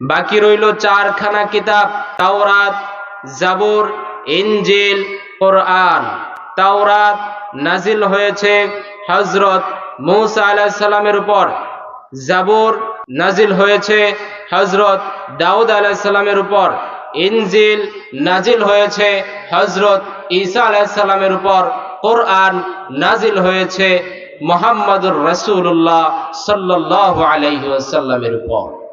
বাকি রইল চারখানা কিতাব, তাওরাত, জাবর, ইনজিল, কোরআন। তাওরাত নাজিল হয়েছে হজরত মৌসা আলাইহিস সালামের উপর। জাবর নাজিল হয়েছে হজরত দাউদ আলাইহিস সালামের উপর। ইনজিল নাজিল হয়েছে হজরত ঈসা আলাইহিস সালামের উপর। কোরআন নাজিল হয়েছে মোহাম্মদুর রাসূলুল্লাহ সাল্লাল্লাহু আলাইহি ওয়াসাল্লামের উপর।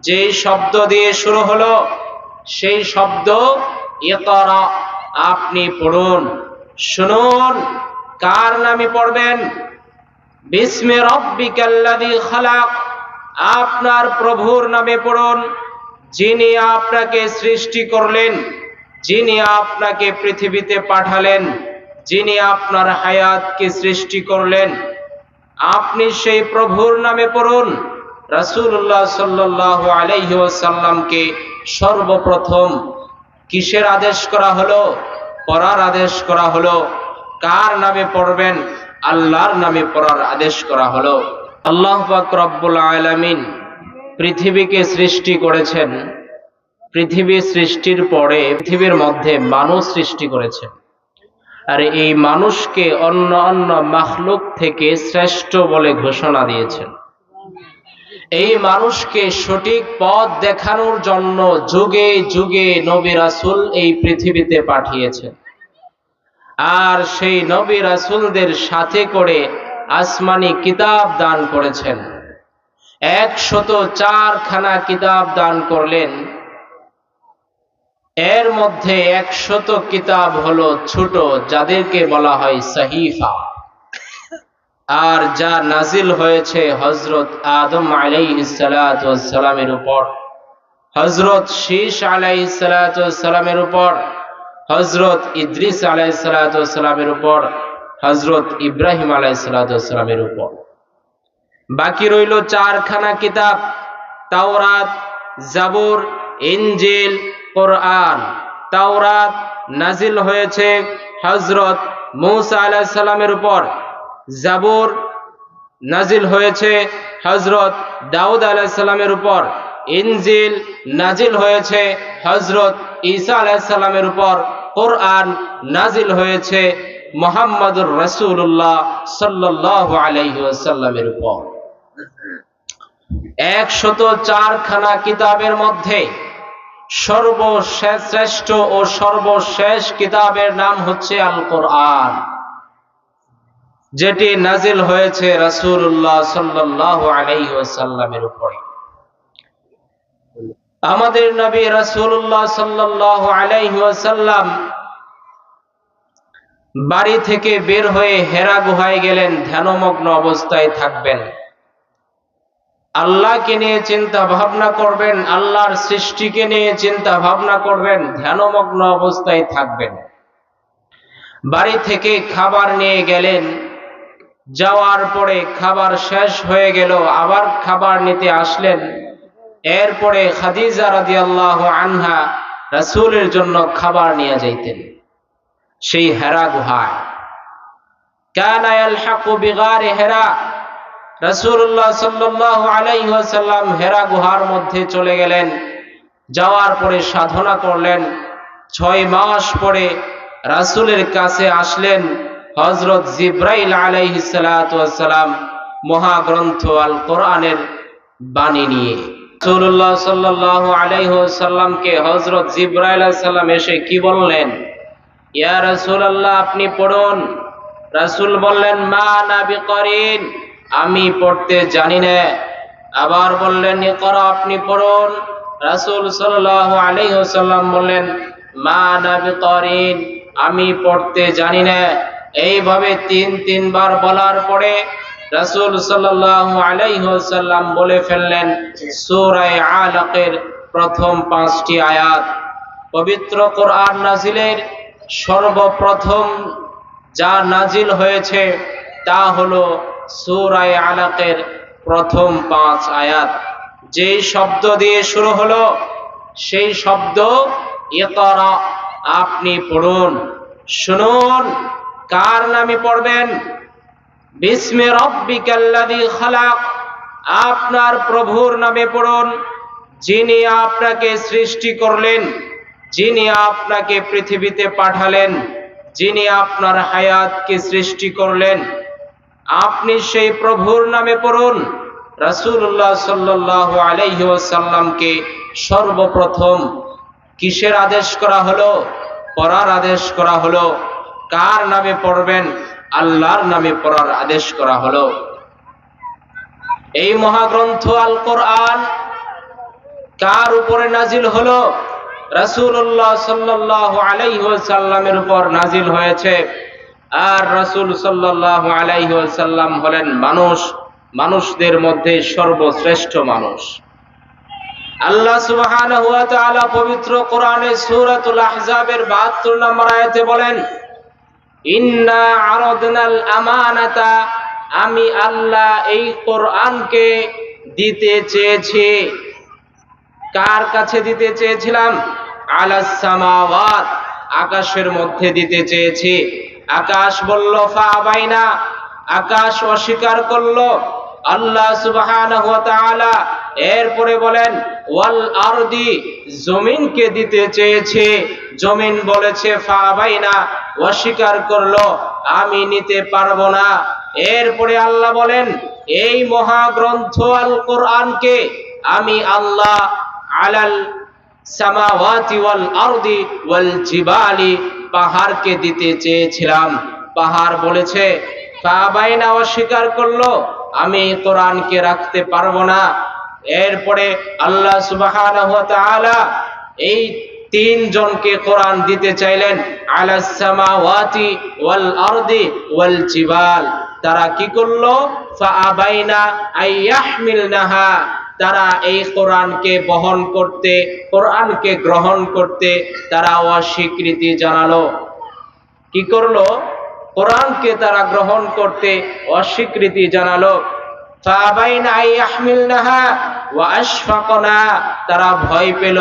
যে শব্দ দিয়ে শুরু হলো, সেই শব্দ ইকরা আপনি পড়ুন। শুনুন, কার নামে পড়বেন? বিস্মে রব্বিকাল্লাযী খালাক। আপনার প্রভুর নামে পড়ুন, যিনি আপনাকে সৃষ্টি করলেন, যিনি আপনাকে পৃথিবীতে পাঠালেন, যিনি আপনার হায়াতকে সৃষ্টি করলেন। আপনি সেই প্রভুর নামে পড়ুন। রাসূলুল্লাহ সাল্লাল্লাহু আলাইহি ওয়াসাল্লামকে সর্বপ্রথম কিসের আদেশ করা হলো? পড়ার আদেশ করা হলো। কার নামে পড়বেন? আল্লাহর নামে পড়ার আদেশ করা হলো। আল্লাহ রব্বুল আলামিন পৃথিবীকে সৃষ্টি করেছেন। পৃথিবী সৃষ্টির পরে পৃথিবীর মধ্যে মানুষ সৃষ্টি করেছেন আর এই মানুষকে অন্য অন্য মাখলুক থেকে শ্রেষ্ঠ বলে ঘোষণা দিয়েছেন। এই মানুষকে সঠিক পথ দেখানোর জন্য যুগে যুগে নবী রাসূল এই পৃথিবীতে পাঠিয়েছেন। আর সেই নবী রাসূলদের সাথে করে আসমানি কিতাব দান করেছেন। একশত চারখানা কিতাব দান করলেন। এর মধ্যে একশত কিতাব হলো ছোট, যাদেরকে বলা হয় সাহিফা। আর যা নাজিল হয়েছে হজরত আদম আলাই সালামের উপর। হজরত শীষ আলাই সালামের উপর হজরত ইদ্রিস আলাই সালামের উপর হজরত ইব্রাহিম আলাই সালামের উপর। বাকি রইল চারখানা কিতাব, তাওরাত, জাবুর, ইনজিল, কোরআন। তাওরাত নাজিল হয়েছে হজরত মৌসা আলাইহিস সালামের উপর। জাবুর নাজিল হয়েছে হজরত দাউদ আলাইহিস উপর। ইনজিল নাজিল হয়েছে হজরত ঈসা আলাইহিস উপর। কোরআন নাজিল হয়েছে মোহাম্মদুর রাসূলুল্লাহ সাল্লাল্লাহু আলাইহি ওয়াসাল্লামের উপর। একশত চারখানা কিতাবের মধ্যে সর্বশেষ শ্রেষ্ঠ ও সর্বশেষ কিতাবের নাম হচ্ছে আল কোরআন যেটি নাজিল হয়েছে রাসূলুল্লাহ সাল্লাল্লাহু আলাইহি ওয়াসাল্লামের উপরে। আমাদের নবী রাসূলুল্লাহ সাল্লাল্লাহু আলাইহি ওয়াসাল্লাম বাড়ি থেকে বের হয়ে হেরা গুহায় গেলেন, ধ্যানমগ্ন অবস্থায় থাকবেন। আল্লাহকে নিয়ে চিন্তা ভাবনা করবেন, আল্লাহর সৃষ্টিকে নিয়ে চিন্তা ভাবনা করবেন, ধ্যানমগ্ন অবস্থায় থাকবেন। বাড়ি থেকে খাবার নিয়ে গেলেন যাওয়ার পরে খাবার শেষ হয়ে গেল, আবার খাবার নিতে আসলেন। এরপরে খাদিজা রাদিয়াল্লাহু আনহা রাসূলের জন্য খাবার নিয়ে যাইতেন। সেই হেরা গুহায়। হেরা। হেরা গুহার মধ্যে চলে গেলেন। যাওয়ার পরে সাধনা করলেন। ছয় মাস পরে রাসূলের কাছে আসলেন। হযরত জিব্রাইল আলাইহিস সালাতু ওয়াসসালাম মহাগ্রন্থ আল কোরআনের বাণী নিয়ে। রাসূলুল্লাহ সাল্লাল্লাহু আলাইহি ওয়াসাল্লামকে হযরত জিব্রাইল সালাম এসে কি বললেন? ইয়া রাসূলুল্লাহ, আপনি পড়ুন। রাসূল বললেন, মা না বিকরিন, আমি পড়তে জানি না। আবার বললেন, ইকরা, আপনি পড়ুন। রাসূল সাল্লাল্লাহু আলাইহি ওয়াসাল্লাম বললেন, মা না করিন আমি পড়তে জানি না। এইভাবে তিন, তিনবার বলার পরে রাসুল আলাইহি বলে ফেললেন সূরা আলাকের প্রথম পাঁচটি আয়াত। পবিত্র কোরআন নাজিলের সর্বপ্রথম যা নাজিল হয়েছে, তা হলো সূরায়ে আলাকের প্রথম পাঁচ আয়াত। যে শব্দ দিয়ে শুরু হলো, সেই শব্দ ইকরা, আপনি পড়ুন, শুনুন। কার নামে পড়বেন? বিস্মে রব্বিকাল্লাযী খালাক। আপনার প্রভুর নামে পড়ুন, যিনি আপনাকে সৃষ্টি করলেন, যিনি আপনাকে পৃথিবীতে পাঠালেন, যিনি আপনার হায়াতকে সৃষ্টি করলেন। আপনি সেই প্রভুর নামে পড়ুন, রাসূলুল্লাহ সাল্লাল্লাহু আলাইহি ওয়াসাল্লামকে সর্বপ্রথম। কিসের আদেশ করা হলো? পড়ার আদেশ করা হলো। কার নামে পড়বেন? আল্লাহর নামে পড়ার আদেশ করা হলো। এই মহাগ্রন্থ আল কোরআন কার উপরে নাজিল হলো? রাসূলুল্লাহ সাল্লাল্লাহু আলাইহি ওয়াসাল্লামের উপর নাজিল হয়েছে। আর রাসূল সাল্লাল্লাহু আলাইহি ওয়াসাল্লাম হলেন মানুষ। মানুষদের মধ্যে সর্বশ্রেষ্ঠ মানুষ। আল্লাহ সুবহানাহু ওয়া তাআলা পবিত্র কোরআনে সূরাতুল আহজাবের 72 নম্বর আয়াতে বলেন ইন্না আমি আল্লাহ এই কোরআনকে দিতে চেয়েছি। কার কাছে দিতে চেয়েছিলাম? আলাস সামাওয়াত, আকাশের মধ্যে দিতে চেয়েছি। আকাশ বলল, ফা বাইনা, আকাশ অস্বীকার করল। আল্লাহ সুবহানাহু ওয়া তাআলা এরপরে বলেন, ওয়াল আরদি, জমিনকে দিতে চেয়েছে। জমিন বলেছে ফা বাইনা অস্বীকার করল, আমি নিতে পারব না। এরপরে আল্লাহ বলেন, এই মহাগ্রন্থ আল কোরআনকে আমি আল্লাহ আলাল সামাওয়াতি ওয়াল আরদি ওয়াল জিবালি পাহাড়কে দিতে চেয়েছিলাম। পাহাড় বলেছে কাবাইনা অস্বীকার করল, আমি কোরআনকে রাখতে পারব না। এরপরে আল্লাহ তাআলা এই তিন জনকে কোরআন দিতে চাইলেন ওয়াল তারা কি করল? তারা এই কোরআনকে বহন করতে, কোরআনকে গ্রহণ করতে তারা অস্বীকৃতি জানালো। কি করল? কোরআনকে তারা গ্রহণ করতে অস্বীকৃতি জানালো। তারা ভয় পেল।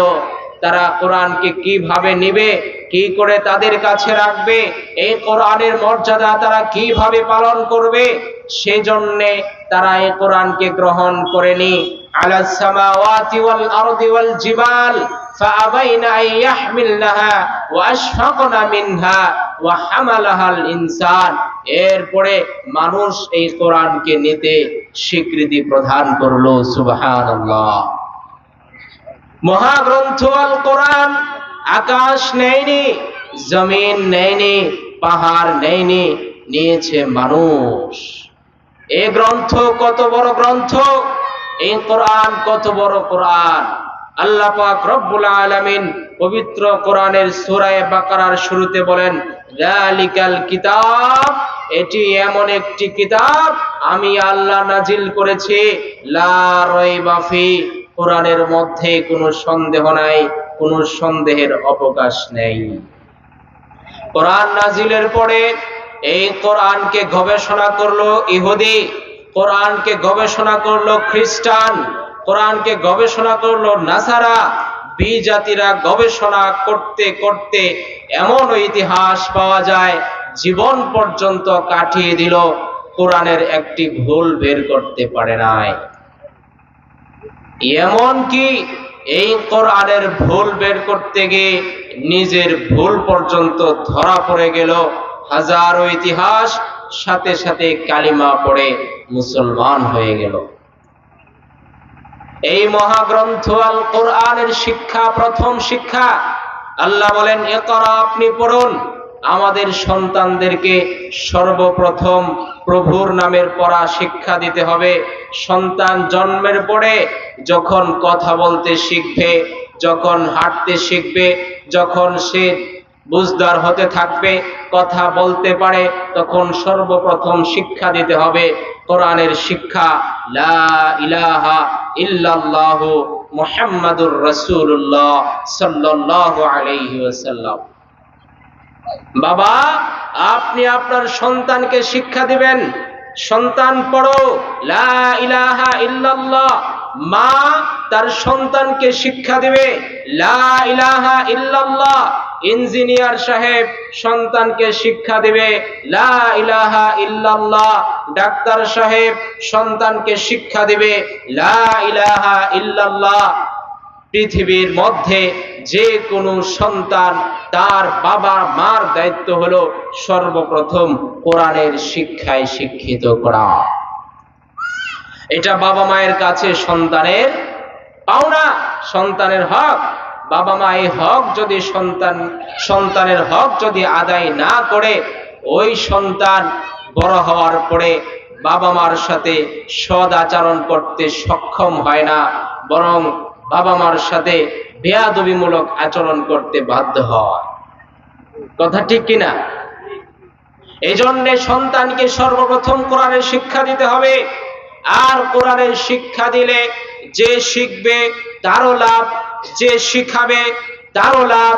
তারা কোরআনকে কীভাবে নিবে, কি করে তাদের কাছে রাখবে, এই কোরআনের মর্যাদা তারা কীভাবে পালন করবে, সেজন্যে তারা এই কোরআনকে গ্রহণ করেনি। আলাসসামাওয়াতি জিবাল এরপরে মানুষ এই কোরআনকে নিতে স্বীকৃতি প্রদান মহাগ্রন্থ আল কোরআন, আকাশ নেয়নি, জমিন নেয়নি, পাহাড় নেয়নি, নিয়েছে মানুষ। এ গ্রন্থ কত বড় গ্রন্থ? এই কোরআন কত বড় কোরআন? আল্লাহ পাক রব্বুল আলামিন পবিত্র কোরআনের সূরা বাকারার শুরুতে বলেন, যালিকাল কিতাব এটি এমন একটি কিতাব আমি আল্লাহ নাজিল করেছি। লা রাইবা ফি, কোরআনের মধ্যে কোনো সন্দেহ নাই, কোনো সন্দেহের অবকাশ নেই। কোরআন নাজিলের পরে এই কোরআনকে গবেষণা করল ইহুদি, কোরআনকে গবেষণা করল খ্রিস্টান। কোরআনকে গবেষণা করল নাসারা, বিজাতিরা গবেষণা করতে করতে এমন ইতিহাস পাওয়া যায়, জীবন পর্যন্ত কাটিয়ে দিল, কোরআনের একটি ভুল বের করতে পারে নাই। এমন কি এই কোরআনের ভুল বের করতে গিয়ে নিজের ভুল পর্যন্ত ধরা পড়ে গেল, হাজারো ইতিহাস, সাথে সাথে কালিমা পড়ে মুসলমান হয়ে গেল। এই মহাগ্রন্থ আল কোরআনের শিক্ষা, প্রথম শিক্ষা। আল্লাহ বলেন একরা আপনি পড়ুন। আমাদের সন্তানদেরকে সর্বপ্রথম প্রভুর নামের পড়া শিক্ষা দিতে হবে। সন্তান জন্মের পরে যখন কথা বলতে শিখবে, যখন হাঁটতে শিখবে, যখন সে বুঝদার হতে থাকবে, কথা বলতে পারে, তখন সর্বপ্রথম শিক্ষা দিতে হবে, কোরআনের শিক্ষা, লা ইলাহা ইল্লাল্লাহ বাবা, আপনি আপনার সন্তানকে শিক্ষা দিবেন। সন্তান পড়ো, লা ইলাহা ইল্লাল্লাহ। মা তার সন্তানকে শিক্ষা দিবে, লা ইলাহা ইল্লাল্লাহ। ইঞ্জিনিয়ার সাহেব সন্তানকে শিক্ষা দিবে, লা ইলাহা ইল্লাল্লাহ। ডাক্তার সাহেব সন্তানকে শিক্ষা দিবে, লা ইলাহা ইল্লাল্লাহ। পৃথিবীর মধ্যে যে কোনো সন্তান তার বাবা মার দায়িত্ব হলো সর্বপ্রথম কোরআনের শিক্ষায় শিক্ষিত করা। এটা বাবা মায়ের কাছে সন্তানের পাওনা, সন্তানের হক। বাবা মা এই হক যদি সন্তান, সন্তানের হক যদি আদায় না করে, ওই সন্তান বড় হওয়ার পরে বাবা মার সাথে সদ আচরণ করতে সক্ষম হয় না, বরং বাবা মার সাথে বেয়াদবিমূলক আচরণ করতে বাধ্য হয়। কথা ঠিক কিনা এই সন্তানকে সর্বপ্রথম কোরআনের শিক্ষা দিতে হবে। আর কোরআনের শিক্ষা দিলে যে শিখবে, তারও লাভ যে শিখাবে, তারও লাভ,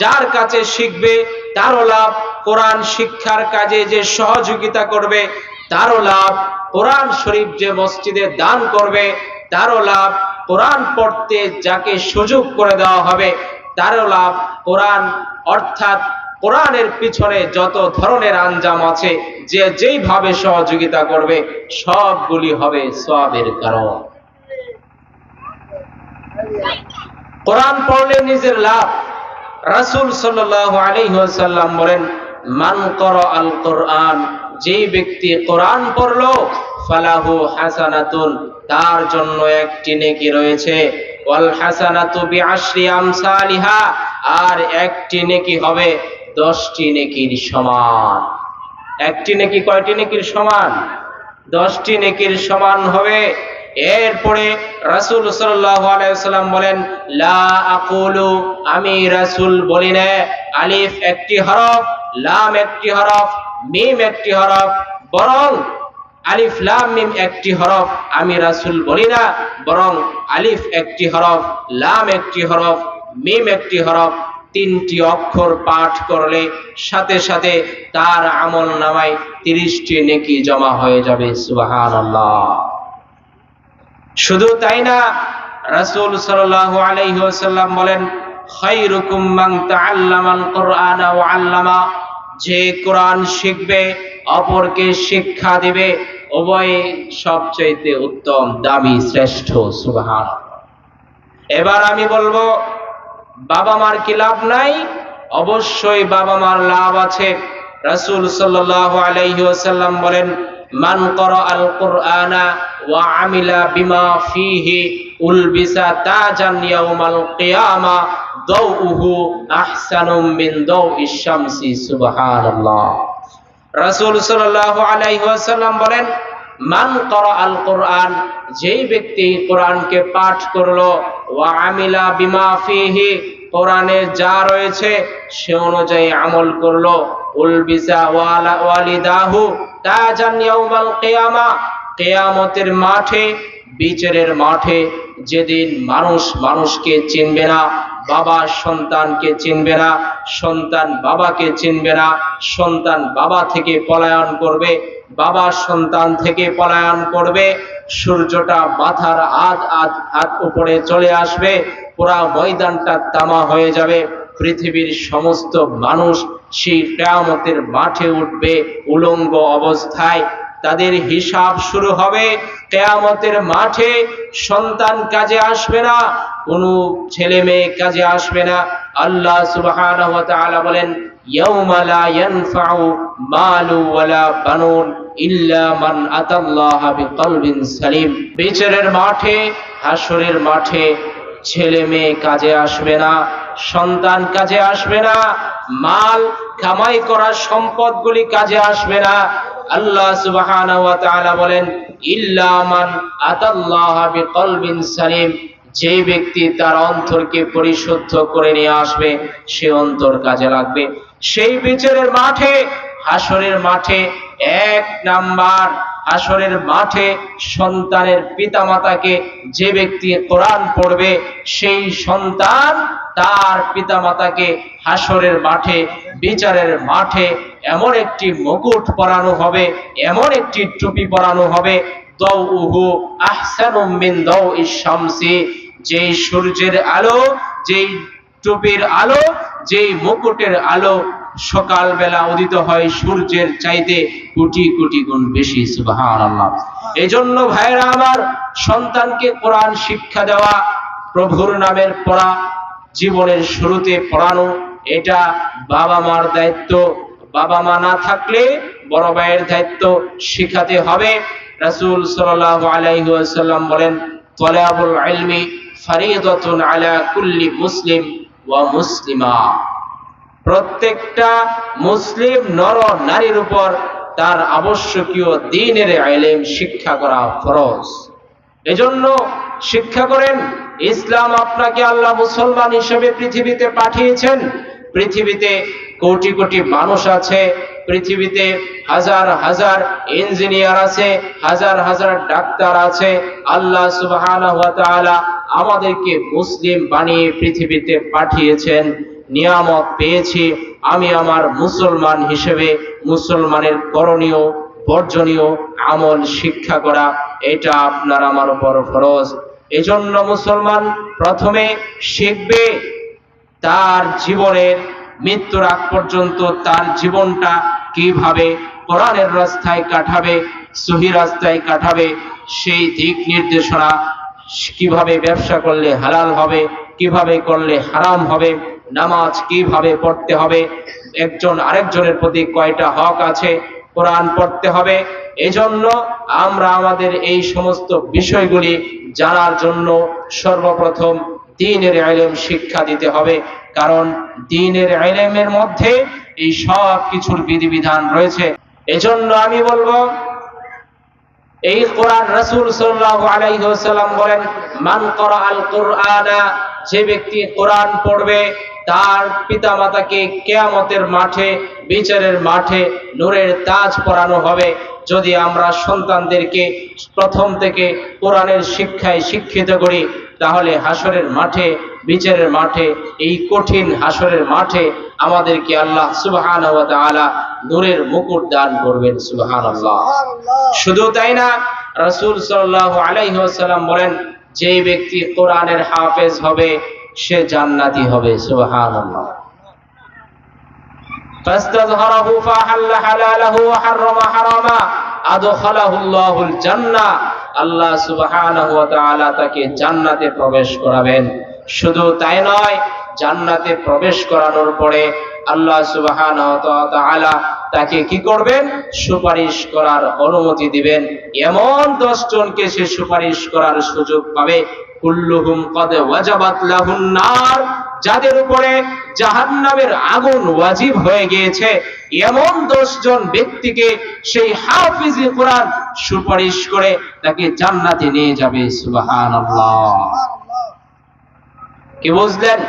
যার কাছে শিখবে, তারও লাভ। কোরআন শিক্ষার কাজে যে সহযোগিতা করবে, তারও লাভ। কোরআন শরীফ যে মসজিদে দান করবে, তারও লাভ। কোরআন পড়তে যাকে সুযোগ করে দেওয়া হবে, তারও লাভ। কোরআন, অর্থাৎ কোরআনের পিছনে যত ধরনের আঞ্জাম আছে, যে যেইভাবে সহযোগিতা করবে, সবগুলি হবে সবের কারণ। কোরআন পড়লে নিজের লাভ। রাসুল আলাইহি বলেন, মান করা আল কোরআন, যে ব্যক্তি কোরআন পড়ল, ফালাহু হাসানাতুন, তার জন্য একটি নেকি রয়েছে। ওয়াল হাসানাতু বিআশরি আমসালিহা, আর একটি নেকি হবে দশটি নেকির সমান। একটি নেকি কয়টি নেকির সমান? দশটি নেকির সমান হবে এরপরে রাসূল সাল্লাম বলেন আমি রাসূল বলি না, আলিফ একটি হরফ, লাম একটি হরফ, মিম একটি হরফ, বরং আলিফ, লাম, মিম একটি হরফ আমি রাসূল বলি না, বরং আলিফ একটি হরফ, লাম একটি হরফ, মিম একটি হরফ, তিনটি অক্ষর পাঠ করলে সাথে সাথে তার আমল নামায় তিরিশটি নেকি জমা হয়ে যাবে। সুবহানাল্লাহ। শুধু তাই না, রাসূল ওয়াসাল্লাম বলেন যে কোরআন শিখবে, অপরকে শিক্ষা দিবে, উভয়ে সবচাইতে উত্তম, দামি, শ্রেষ্ঠ সুবহান এবার আমি বলব বাবা মার কি লাভ নাই? অবশ্যই বাবা মার লাভ আছে। রাসূল সাল্লাল্লাহু আলাইহি বলেন, মান করা আল কুরআনা দাউহু আহসানু মিন দাউইশ শামসি, সুবহানাল্লাহ। রাসূল সাল্লাল্লাহু আলাইহি ওয়াসাল্লাম বলেন, মান করা আল কোরআন যেই ব্যক্তি কোরআনকে পাঠ করল, ওয়া আমিলা বিমা ফিহি কোরআনে যা রয়েছে, সে অনুযায়ী আমল করল, উলবিসা ওয়ালা ওয়ালিদাহু তাজান ইয়াউমাল কিয়ামা কিয়ামতের মাঠে, বিচারের মাঠে যেদিন মানুষ মানুষকে চিনবে না, বাবা সন্তানকে চিনবে না, সন্তান বাবাকে চিনবে না, সন্তান বাবা থেকে পলায়ন করবে, বাবা সন্তান থেকে পলায়ন করবে, সূর্যটা মাথার আধ আধ হাত উপরে চলে আসবে, পুরা ময়দানটা তামা হয়ে যাবে, পৃথিবীর সমস্ত মানুষ সেই কেয়ামতের মাঠে উঠবে উলঙ্গ অবস্থায় তাদের হিসাব শুরু হবে কেয়ামতের মাঠে। সন্তান কাজে আসবে না, কোনো ছেলে মেয়ে কাজে আসবে না। আল্লাহ তাআলা বলেন বিচারের মাঠে, হাসরের মাঠে ছেলে মাল কামাই করা সম্পদগুলি কাজে আসবে না। আল্লাহ সুবহানাহু ওয়া তাআলা বলেন, ইল্লা মান আতাল্লাহা বিকলবিন সালিম। যে ব্যক্তি তার অন্তরকে পরিশুদ্ধ করে নিয়ে আসবে, সে অন্তর কাজে লাগবে। সেই বিচারের মাঠে, হাসরের মাঠে এক নাম্বার আসরের মাঠে সন্তানের পিতামাতাকে যে ব্যক্তি কোরআন পড়বে, সেই সন্তান তার পিতামাতাকে হাসরের মাঠে, বিচারের মাঠে এমন একটি মুকুট পরানো হবে, এমন একটি টুপি পরানো হবে দৌহু আহসানু মিন শামসি। যেই সূর্যের আলো, যেই টুপির আলো, যেই মুকুটের আলো সকালবেলা উদিত হয় সূর্যের চাইতে কোটি কোটি গুণ বেশি এই জন্য ভাইরা আমার, সন্তানকে কোরআন শিক্ষা দেওয়া, প্রভুর নামের পড়া, জীবনের শুরুতে পড়ানো এটা বাবা মার দায়িত্ব। বাবা মা না থাকলে বড় ভাইয়ের দায়িত্ব শিখাতে হবে। রাসূল সাল্লাল্লাহু আলাইহি ওয়াসাল্লাম বলেন, তলাবুল ইলমি ফারিদাতুন আলা কুল্লি মুসলিম ওয়া মুসলিমা। প্রত্যেকটা মুসলিম নর নারীর উপর তার আবশ্যকীয় দিনের ইলম শিক্ষা করা ফরজ। এজন্য শিক্ষা করেন, ইসলাম আপনাকে আল্লাহ মুসলমান হিসেবে পৃথিবীতে পাঠিয়েছেন। পৃথিবীতে কোটি কোটি মানুষ আছে, পৃথিবীতে হাজার হাজার ইঞ্জিনিয়ার আছে, হাজার হাজার ডাক্তার আছে। আল্লাহ তাআলা আমাদেরকে মুসলিম বানিয়ে পৃথিবীতে পাঠিয়েছেন। নিয়ামত পেয়েছি। আমি আমার মুসলমান হিসেবে মুসলমানের করণীয়, বর্জনীয় আমল শিক্ষা করা, এটা আপনার আমার উপর ফরজ। এজন্য মুসলমান প্রথমে শিখবে তার জীবনের মৃত্যুর আগ পর্যন্ত তার জীবনটা কীভাবে কোরআনের রাস্তায় কাটাবে, সহি রাস্তায় কাটাবে, সেই দিক নির্দেশনা কীভাবে ব্যবসা করলে হালাল হবে, কীভাবে করলে হারাম হবে, নামাজ কীভাবে পড়তে হবে, একজন আরেকজনের প্রতি কয়টা হক আছে, কোরআন পড়তে হবে। এজন্য আমরা আমাদের এই সমস্ত বিষয়গুলি জানার জন্য সর্বপ্রথম দিনের আইলেম শিক্ষা দিতে হবে, কারণ দিনের আইলেমের মধ্যে এই সব কিছুর বিধিবিধান রয়েছে। এজন্য আমি বলব, এই কোরআন রাসূল ওয়াসাল্লাম বলেন, মান করা আল কোরআনা যে ব্যক্তি কোরআন পড়বে, তার পিতামাতাকে কেয়ামতের মাঠে, বিচারের মাঠে নূরের তাজ পরানো হবে। যদি আমরা সন্তানদেরকে প্রথম থেকে কোরআনের শিক্ষায় শিক্ষিত করি তাহলে হাসরের মাঠে বিচারের মাঠে এই কঠিন হাসরের মাঠে আমাদেরকে আল্লাহ সুবহানাহু ওয়া তাআলা নূরের মুকুট দান করবেন সুবহানাল্লাহ শুধু তাই না রাসূল সাল্লাল্লাহু আলাইহি ওয়াসাল্লাম বলেন যে ব্যক্তি কোরআনের হাফেজ হবে সে জান্নাতি হবে সুবহানাল্লাহ فاستظهره فحل حلاله وحرم حراما أدخله الله الجنة আল্লাহ তাআলা তাকে জান্নাতে প্রবেশ করাবেন। শুধু তাই নয়, জান্নাতে প্রবেশ করানোর পরে আল্লাহ সুবহানাহু তাকে কি করবেন? সুপারিশ করার অনুমতি দিবেন। এমন দশ জনকে সে সুপারিশ করার সুযোগ পাবে। কুল্লুহুম কদ ওয়াজাবাত যাদের উপরে জাহান্নামের আগুন ওয়াজিব হয়ে গিয়েছে, এমন দশ জন ব্যক্তিকে সেই হাফিজি কোরআন সুপারিশ করে তাকে জান্নাতে নিয়ে যাবে, সুবহানাল্লাহ। কি বুঝলেন?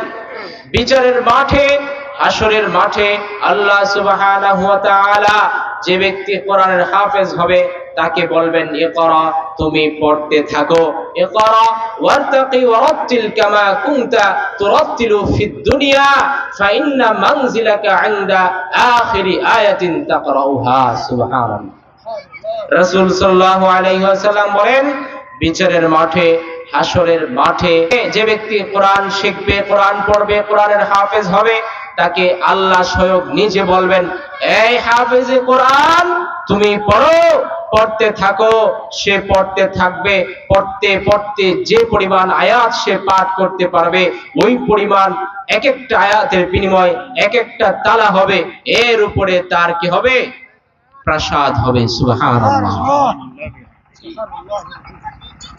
বিচারের মাঠে হাসরের মাঠে আল্লাহ তাআলা যে ব্যক্তি কোরআনের হাফেজ হবে, তাকে বলবেন, ইকরা, তুমি পড়তে থাকো। ইকরা, ওয়ারতাকি ওয়ারাত্তিল কামা কুনতা ফিদ দুনিয়া, ফাইন্না মানজিলাকা ইনদা আখিরি আয়াতিন তাকরাউহা, সুবহানাল্লাহ। রাসূল সাল্লাল্লাহু আলাইহি ওয়াসাল্লাম বলেন, বিচারের মাঠে হাসরের মাঠে, যে ব্যক্তি কোরআন শিখবে, কোরআন পড়বে, কোরআনের হাফেজ হবে তাকে আল্লাহ স্বয়ং নিজে বলবেন, এই হাফেজে কোরআন, তুমি পড়ো, পড়তে থাকো, সে পড়তে থাকবে, পড়তে পড়তে যে পরিমাণ আয়াত সে পাঠ করতে পারবে, ওই পরিমাণ এক একটা আয়াতের বিনিময় এক একটা তালা হবে, এর উপরে তার কি হবে? প্রাসাদ হবে সুবহানাল্লাহ।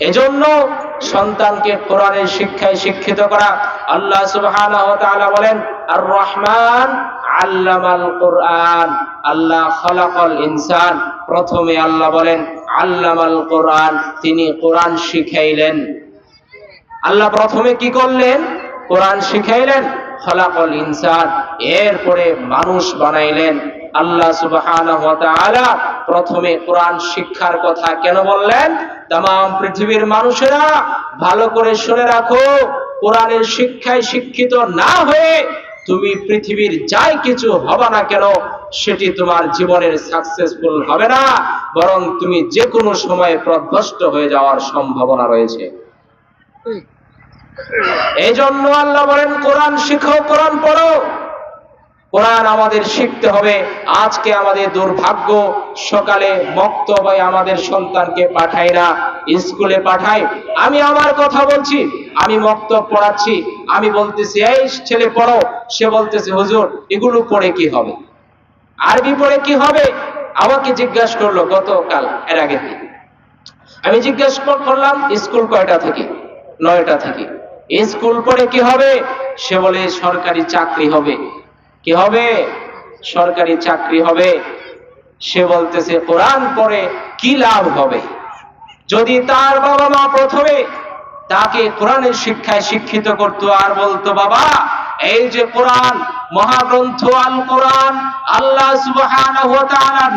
এজন্য সন্তানকে কোরআনের শিক্ষায় শিক্ষিত করা আল্লাহ সুবহানাহু ওয়া তাআলা বলেন আর রহমান আল্লামাল কোরআন। আল্লাহ খলাকাল ইনসান। প্রথমে আল্লাহ বলেন, আল্লামাল কোরআন। তিনি কোরআন শিখাইলেন। আল্লাহ প্রথমে কি করলেন? কোরআন শিখাইলেন, খলাকল ইনসান। এরপরে মানুষ বানাইলেন। আল্লাহ সুবহানাহু ওয়া তাআলা প্রথমে কোরআন শিক্ষার কথা কেন বললেন? তাম পৃথিবীর মানুষেরা ভালো করে শুনে রাখো কোরআনের শিক্ষায় শিক্ষিত না হয়ে তুমি পৃথিবীর যাই কিছু হবে না কেন সেটি তোমার জীবনের সাকসেসফুল হবে না বরং তুমি যে কোনো সময়ে প্রধ্বস্ত হয়ে যাওয়ার সম্ভাবনা রয়েছে। এই জন্য আল্লাহ বলেন কোরআন শিখো কোরআন পড়ো। কোরআন আমাদের শিখতে হবে। আজকে আমাদের দুর্ভাগ্য, সকালে বক্তব্যে আমাদের সন্তানকে পাঠাই না, স্কুলে পাঠাই আমি আমার কথা বলছি, আমি মক্তব পড়াচ্ছি, আমি বলতেছি, এই ছেলে পড়ো। সে বলতেছে, হুজুর, এগুলো পড়ে কি হবে? আরবি পড়ে কি হবে? আমাকে জিজ্ঞাসা করল গতকাল, এর আগে। আমি জিজ্ঞাসা করলাম, স্কুল কয়টা থেকে? নয়টা থেকে। স্কুল পড়ে কি হবে? সে বলে, সরকারি চাকরি হবে। কি হবে? সরকারি চাকরি হবে। সে বলতেছে, কোরআন পড়ে কি লাভ হবে? যদি তার বাবা মা প্রথমে তাকে কোরআনের শিক্ষায় শিক্ষিত করত আর বলতো, বাবা, এই যে কোরআন, মহাগ্রন্থ আল কোরআন আল্লাহ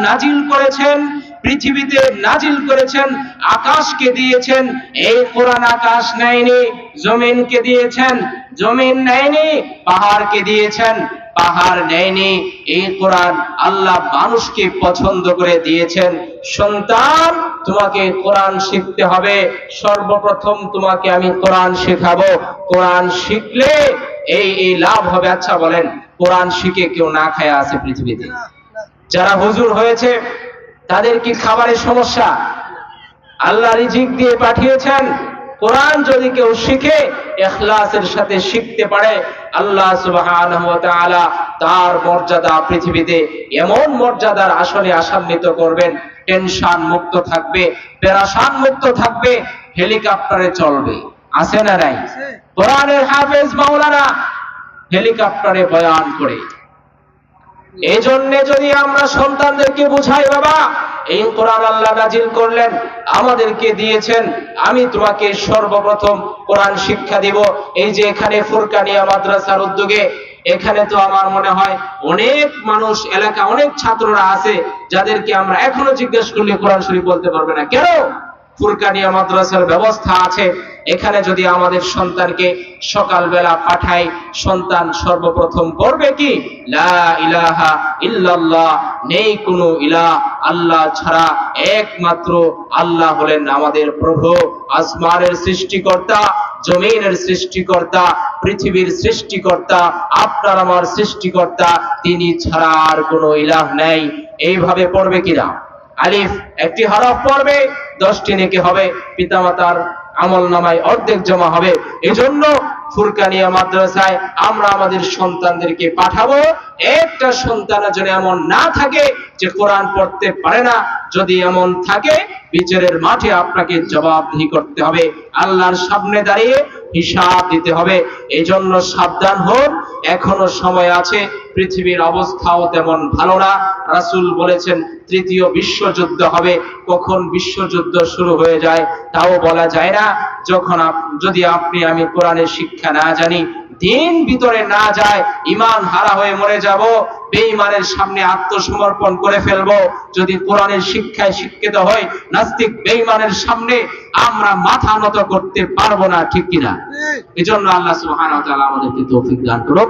নাজিল করেছেন, পৃথিবীতে নাজিল করেছেন, আকাশকে দিয়েছেন, এই কোরআন আকাশ নেয়নি, জমিনকে দিয়েছেন, জমিন নেয়নি, পাহাড়কে দিয়েছেন পাহাড় নেয়নি। এই কোরআন আল্লাহ মানুষকে পছন্দ করে দিয়েছেন। সন্তান, তোমাকে কোরআন শিখতে হবে। সর্বপ্রথম তোমাকে আমি কোরআন শেখাবো। কোরআন শিখলে এই এই লাভ হবে। আচ্ছা বলেন, কোরআন শিখে কেউ না খায় আছে পৃথিবীতে? যারা হুজুর হয়েছে, তাদের কি খাবারের সমস্যা? আল্লাহ রিজিক দিয়ে পাঠিয়েছেন? কোরআন যদি কেউ শিখে এখলাসের সাথে শিখতে পারে আল্লাহ সুবহানাহু ওয়া তাআলা তার মর্যাদা পৃথিবীতে এমন মর্যাদার আসলে আসান্বিত করবেন টেনশন মুক্ত থাকবে পেরাশান মুক্ত থাকবে হেলিকপ্টারে চলবে। আছে না নাই? কোরআনের হাফেজ মাওলানা হেলিকপ্টারে বয়ান করে। এই জন্য যদি আমরা সন্তানদেরকে বুঝাই, বাবা, এই কোরআন আল্লাহ নাজিল করলেন, আমাদেরকে দিয়েছেন, আমি তোমাকে সর্বপ্রথম কোরআন শিক্ষা দিব। এই যে এখানে ফুরকানিয়া মাদ্রাসার উদ্যোগে, এখানে তো আমার মনে হয় অনেক মানুষ, এলাকা, অনেক ছাত্ররা আছে, যাদেরকে আমরা এখনও জিজ্ঞেস করলে কোরআন শরীফ বলতে পারবে না। কেন? ফুরকানিয়া মাদ্রাসার ব্যবস্থা আছে। এখানে যদি আমাদের সন্তানকে সকালবেলা পাঠাই সন্তান সর্বপ্রথম পড়বে কি? নেই কোনো ইলাহ, আল্লাহ ছাড়া একমাত্র আল্লাহ হলেন আমাদের প্রভু। আসমানের সৃষ্টিকর্তা, জমিনের সৃষ্টিকর্তা, পৃথিবীর সৃষ্টিকর্তা, আপনার আমার সৃষ্টিকর্তা, তিনি ছাড়া আর কোনো ইলাহ নেই। এইভাবে পড়বে কিনা আলিফ, একটি হরফ পড়বে, দশটি নেকি হবে, পিতামাতার আমল নামায় অর্ধেক জমা হবে। এজন্য ফুরকানিয়া মাদ্রাসায় আমরা আমাদের সন্তানদেরকে পাঠাবো। একটা সন্তান যেন এমন না থাকে যে কোরআন পড়তে পারে না, যদি এমন থাকে, বিচারের মাঠে আপনাকে জবাবদিহি করতে হবে। আল্লাহর সামনে দাঁড়িয়ে হিসাব দিতে হবে। এই জন্য সাবধান হন, এখনও সময় আছে। পৃথিবীর অবস্থাও তেমন ভালো না। রাসূল বলেছেন তৃতীয় বিশ্বযুদ্ধ হবে কখন বিশ্বযুদ্ধ শুরু হয়ে যায় তাও বলা যায় না। যখন যদি আপনি আমি কোরআনের শিক্ষা না জানি দিন ভিতরে না যায় ইমান হারা হয়ে মরে যাব বেঈমানের সামনে আত্মসমর্পণ করে ফেলব। যদি কোরআনের শিক্ষায় শিক্ষিত হয় নাস্তিক বেঈমানের সামনে আমরা মাথা নত করতে পারব না ঠিক কিনা? এজন্য আল্লাহ সুবহানাহু ওয়া তাআলা আমাদেরকে তৌফিক দান করুক।